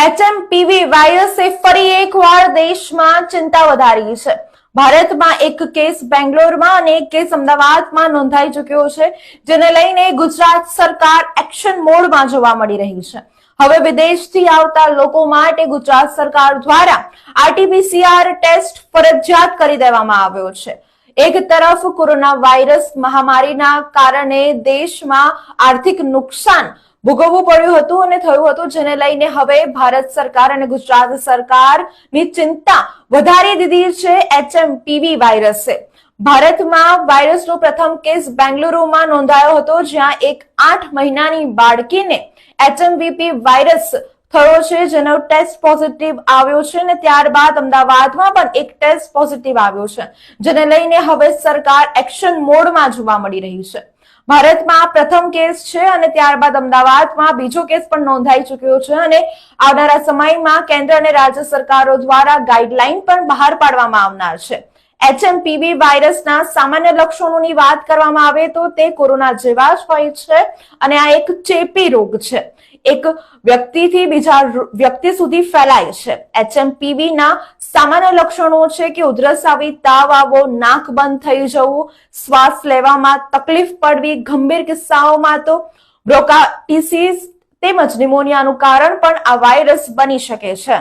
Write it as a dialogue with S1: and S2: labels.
S1: HMPV વાયરસે ફરી એકવાર દેશમાં ચિંતા વધારી છે. ભારતમાં એક કેસ બેંગ્લોરમાં અને એક કેસ અમદાવાદમાં નોંધાઈ ચૂક્યો છે, જેને લઈને ગુજરાત સરકાર એક્શન મોડમાં જોવા મળી રહી છે. હવે વિદેશથી આવતા લોકો માટે ગુજરાત સરકાર દ્વારા આરટીપીસીઆર ટેસ્ટ ફરજિયાત કરી દેવામાં આવ્યો છે. એક તરફ કોરોના વાયરસ મહામારીના કારણે દેશમાં આર્થિક નુકસાન ભોગવવું પડ્યું હતું અને થયું હતું, જેને લઈને હવે ભારત સરકાર અને ગુજરાત સરકારની ચિંતા વધારી દીધી છે એચએમપીવી વાયરસે ભારતમાં વાયરસનો પ્રથમ કેસ બેંગલુરુમાં નોંધાયો હતો, જ્યાં એક આઠ મહિનાની બાળકીને એચએમવીપી વાયરસ થયો છે, જેનો ટેસ્ટ પોઝિટિવ આવ્યો છે અને ત્યારબાદ અમદાવાદમાં પણ એક ટેસ્ટ પોઝિટિવ આવ્યો છે, જેને લઈને હવે સરકાર એક્શન મોડમાં જોવા મળી રહી છે. ભારતમાં પ્રથમ કેસ છે અને ત્યારબાદ અમદાવાદમાં બીજો કેસ પણ નોંધાઈ ચુક્યો છે અને આવનારા સમયમાં કેન્દ્ર અને રાજ્ય સરકારો દ્વારા ગાઈડલાઈન પણ બહાર પાડવામાં આવનાર છે. એચએમપીવી વાયરસના સામાન્ય લક્ષણોની વાત કરવામાં આવે તો તે કોરોના જેવા જ હોય છે અને આ એક ચેપી રોગ છે. એક વ્યક્તિથી બીજા વ્યક્તિ સુધી ફેલાય છે. એચએમપીવી ના સામાન્ય લક્ષણો છે કે ઉધરસ આવી, તાવ આવવો નાક બંધ થઈ જવું, શ્વાસ લેવામાં તકલીફ પડવી, ગંભીર કિસ્સાઓમાં તો બ્રોકાટીસીસ તેમજ નિમોનિયાનું કારણ પણ આ વાયરસ બની શકે છે.